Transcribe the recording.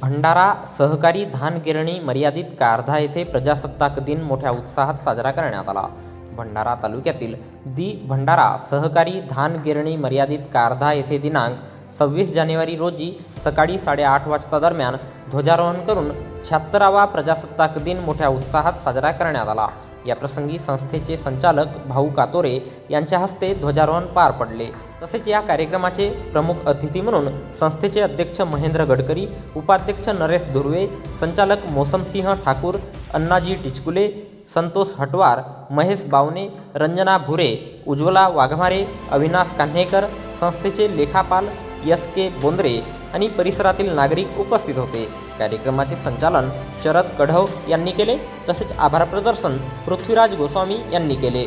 भंडारा सहकारी धान गिरणी मर्यादित कारधा येथे प्रजासत्ताक दिन मोठ्या उत्साहात साजरा करण्यात आला. भंडारा तालुक्यातील दी भंडारा सहकारी धान गिरणी मर्यादित कारधा येथे दिनांक सव्वीस जानेवारी रोजी सकाळी साडेआठ वाजता दरम्यान ध्वजारोहण करून शहात्तरावा प्रजासत्ताक दिन मोठ्या उत्साहात साजरा करण्यात आला. याप्रसंगी संस्थेचे संचालक भाऊ कातोरे यांच्या हस्ते ध्वजारोहण पार पडले. तसेच या कार्यक्रमाचे प्रमुख अतिथी म्हणून संस्थेचे अध्यक्ष महेंद्र गडकरी उपाध्यक्ष नरेश धुर्वे संचालक मोसमसिंह ठाकूर अण्णाजी टिचकुले संतोष हटवार महेश बावने रंजना भुरे उज्ज्वला वाघमारे अविनाश कान्हेकर संस्थेचे लेखापाल एस के बोंद्रे आणि परिसरातील नागरिक उपस्थित होते. कार्यक्रमाचे संचालन शरद कढव यांनी केले तसेच आभार प्रदर्शन पृथ्वीराज गोस्वामी यांनी केले.